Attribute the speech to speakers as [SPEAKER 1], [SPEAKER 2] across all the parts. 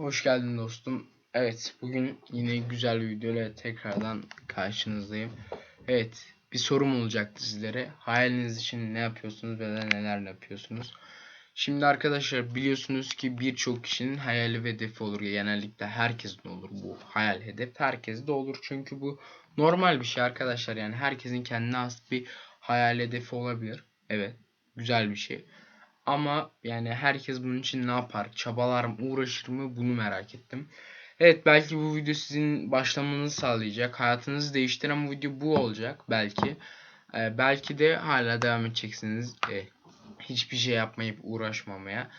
[SPEAKER 1] Hoş geldin dostum. Evet, bugün yine güzel bir videoyla tekrardan karşınızdayım. Evet, bir sorum olacaktı sizlere. Hayaliniz için ne yapıyorsunuz ve neler yapıyorsunuz? Şimdi arkadaşlar biliyorsunuz ki birçok kişinin hayali ve hedefi olur. Genellikle herkesin olur bu hayal hedef. Herkes de olur çünkü bu normal bir şey arkadaşlar. Yani herkesin kendine has bir hayal hedefi olabilir. Evet, güzel bir şey. Ama yani herkes bunun için ne yapar? Çabalar mı, uğraşır mı? Bunu merak ettim. Evet belki bu video sizin başlamanızı sağlayacak. Hayatınızı değiştiren bu video bu olacak belki. Ee, belki de hala devam edeceksiniz. Ee, hiçbir şey yapmayıp uğraşmamaya.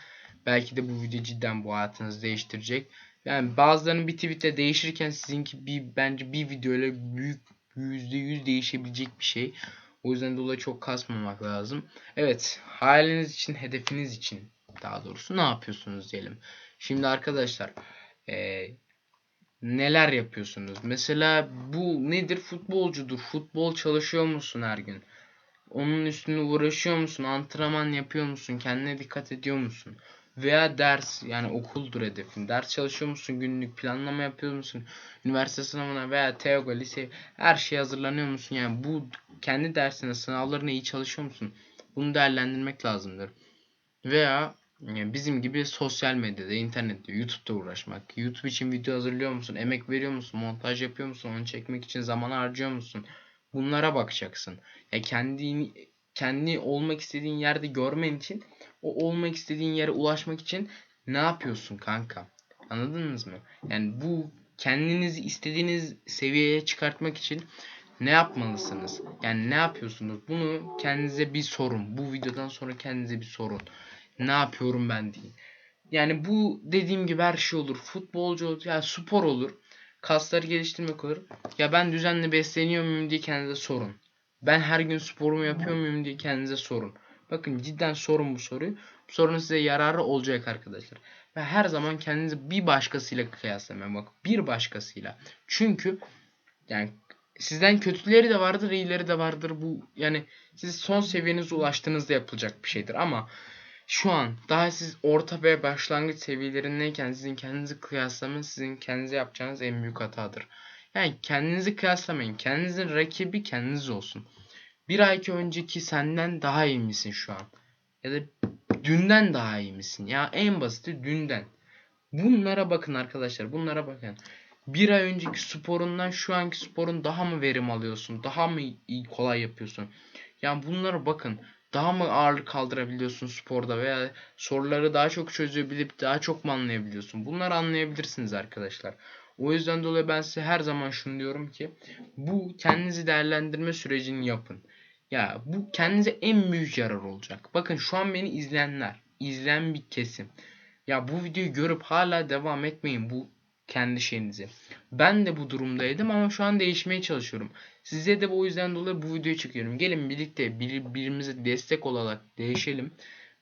[SPEAKER 1] Belki de bu video cidden bu hayatınızı değiştirecek. Yani bazılarının bir tweetle değişirken sizinki bir bence bir videoyla büyük %100 değişebilecek bir şey. O yüzden dolayı çok kasmamak lazım. Evet, hayaliniz için, hedefiniz için daha doğrusu ne yapıyorsunuz diyelim. Şimdi arkadaşlar, e, neler yapıyorsunuz? Mesela bu nedir? Futbolcudur. Futbol çalışıyor musun her gün? Onun üstüne uğraşıyor musun? Antrenman yapıyor musun? Kendine dikkat ediyor musun? Veya ders yani okuldur hedefin. Ders çalışıyor musun? Günlük planlama yapıyor musun? Üniversite sınavına veya TEOG'a, lise her şeye hazırlanıyor musun? Yani bu kendi dersine, sınavlarına iyi çalışıyor musun? Bunu değerlendirmek lazımdır. Veya yani bizim gibi sosyal medyada, internette, YouTube'da uğraşmak. YouTube için video hazırlıyor musun? Emek veriyor musun? Montaj yapıyor musun? Onu çekmek için zaman harcıyor musun? Bunlara bakacaksın. Ya kendini kendi olmak istediğin yerde görmen için o olmak istediğin yere ulaşmak için ne yapıyorsun kanka? Anladınız mı? Yani bu kendinizi istediğiniz seviyeye çıkartmak için ne yapmalısınız? Yani ne yapıyorsunuz? Bunu kendinize bir sorun. Bu videodan sonra kendinize bir sorun. Ne yapıyorum ben deyin. Yani bu dediğim gibi her şey olur. Futbolcu olur. Yani spor olur. Kasları geliştirmek olur. Ya ben düzenli besleniyor muyum diye kendinize sorun. Ben her gün sporumu yapıyor muyum diye kendinize sorun. Bakın cidden sorun bu soruyu. Bu sorunun size yararı olacak arkadaşlar. Ve her zaman kendinizi bir başkasıyla kıyaslamayın. Bak bir başkasıyla. Çünkü yani sizden kötüleri de vardır, iyileri de vardır. Bu yani siz son seviyenize ulaştığınızda yapılacak bir şeydir ama şu an daha siz orta ve başlangıç seviyelerindeyken sizin kendinizi kıyaslamanız sizin kendinize yapacağınız en büyük hatadır. Yani kendinizi kıyaslamayın. Kendinizin rakibi kendiniz olsun. Bir ayki önceki senden daha iyi misin şu an? Ya da dünden daha iyi misin? Ya en basiti dünden. Bunlara bakın arkadaşlar. Bunlara bakın. Bir ay önceki sporundan şu anki sporun daha mı verim alıyorsun? Daha mı iyi kolay yapıyorsun? Yani bunlara bakın. Daha mı ağırlık kaldırabiliyorsun sporda veya soruları daha çok çözebilip daha çok mu anlayabiliyorsun? Bunları anlayabilirsiniz arkadaşlar. O yüzden dolayı ben size her zaman şunu diyorum ki bu kendinizi değerlendirme sürecini yapın. Ya bu kendinize en büyük yarar olacak. Bakın şu an beni izleyenler, izleyen bir kesim. Ya bu videoyu görüp hala devam etmeyin bu kendi şeyinizi. Ben de bu durumdaydım ama şu an değişmeye çalışıyorum. Size de bu yüzden dolayı bu videoyu çekiyorum. Gelin birlikte bir, birbirimize destek olarak değişelim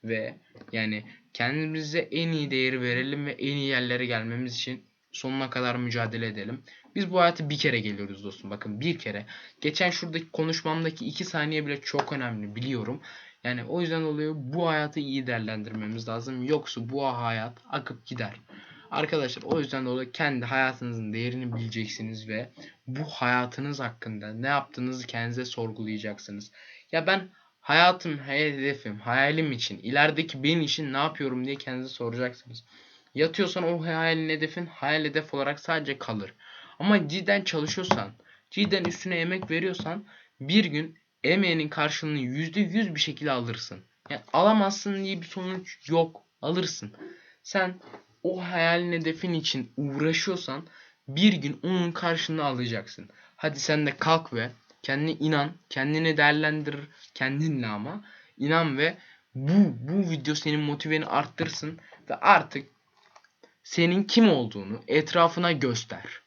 [SPEAKER 1] ve yani kendimize en iyi değeri verelim ve en iyi yerlere gelmemiz için sonuna kadar mücadele edelim. Biz bu hayata bir kere geliyoruz dostum. Bakın bir kere. Geçen şuradaki konuşmamdaki iki saniye bile çok önemli biliyorum. Yani o yüzden oluyor bu hayatı iyi değerlendirmemiz lazım. Yoksa bu hayat akıp gider. Arkadaşlar o yüzden dolayı kendi hayatınızın değerini bileceksiniz ve bu hayatınız hakkında ne yaptığınızı kendinize sorgulayacaksınız. Ya ben hayatım, hedefim, hayalim için, ilerideki benim için ne yapıyorum diye kendinize soracaksınız. Yatıyorsan o hayalin hedefin hayal hedef olarak sadece kalır. Ama cidden çalışıyorsan, cidden üstüne emek veriyorsan bir gün emeğinin karşılığını %100 bir şekilde alırsın. Yani alamazsın diye bir sonuç yok. Alırsın. Sen o hayalin hedefin için uğraşıyorsan bir gün onun karşılığını alacaksın. Hadi sen de kalk ve kendine inan, kendini değerlendir kendinle ama inan ve bu bu video senin motiveni arttırsın ve artık senin kim olduğunu etrafına göster.